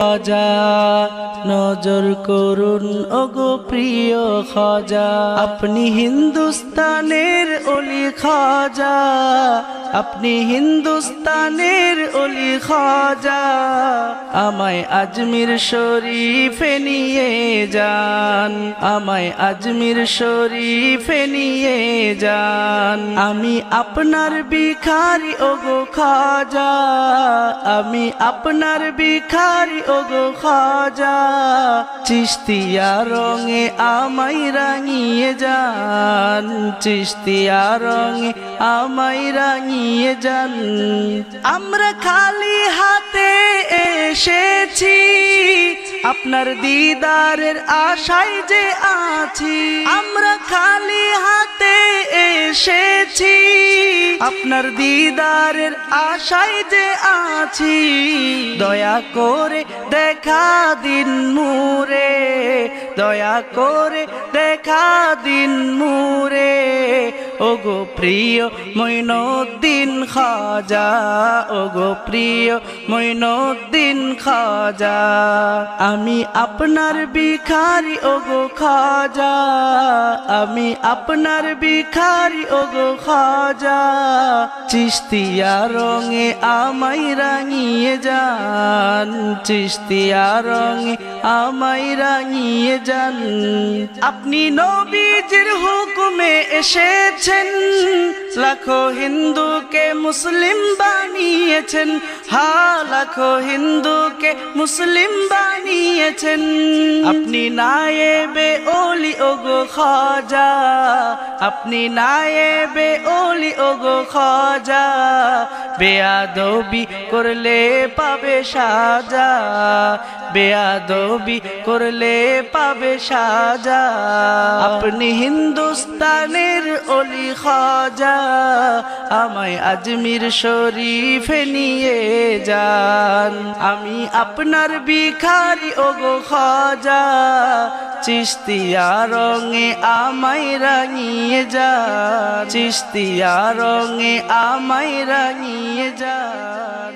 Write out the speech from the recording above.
খাজা নজর করুন ওগো প্রিয় খাজা। আপনি হিন্দুস্তানের অলি খাজা আপনি হিন্দুস্তানের অলি খাজা। আমায় আজমির শরীফে নিয়ে যান, আমায় আজমির শরীফে নিয়ে যান। আমি আপনার বিখারি ওগো খাজা, আমি আপনার বিখারি ওগো খাজা। চিস্তিয়া রঙে আমায় রাঙিয়ে যান চিস্তিয়া রঙে আমায় রাঙিয়ে যান। আমরা খালি হাতে এসেছি আপনার দিদারের আশায় যে আছি। আমরা খালি হাতে এসেছি আপনার দিদারের আশায় যে আছি। দয়া করে দেখা দিন মুরে, দয়া করে দেখা দিন মুরে। ওগো প্রিয় মইনুদ্দিন খাজা, ওগো প্রিয় মইনুদ্দিন খাজা, আমি আপনার বিখারি ওগো খাজা, আমি আপনার বিখারি ওগো খাজা চিস্তিয়া রঙে আমায় রাঙিয়ে যান চিস্তিয়া রঙে আমায় রাঙিয়ে যান। আপনি নবীজির হুকুমে এসেছেন লাখো হিন্দুকে মুসলিম বানিয়েছেন হা লাখো হিন্দুকে মুসলিম বানিয়েছেন আপনি নায়েবে ওলি ওগো খাজা আপনি নায়েবে ওলি ওগো খাজা বেয়াদবি করলে পাবে সাজা, বেয়াদবি করলে পাবে সাজা। আপনি হিন্দুস্তানের অলি খাজা, আমায় আজমির শরীফে নিয়ে যান। আমি আপনার বিখারি ওগো খাজা চিস্তিয়া রঙে আমায় রাঙিয়ে যা চিস্তিয়া রঙে আমায় রাঙিয়ে যান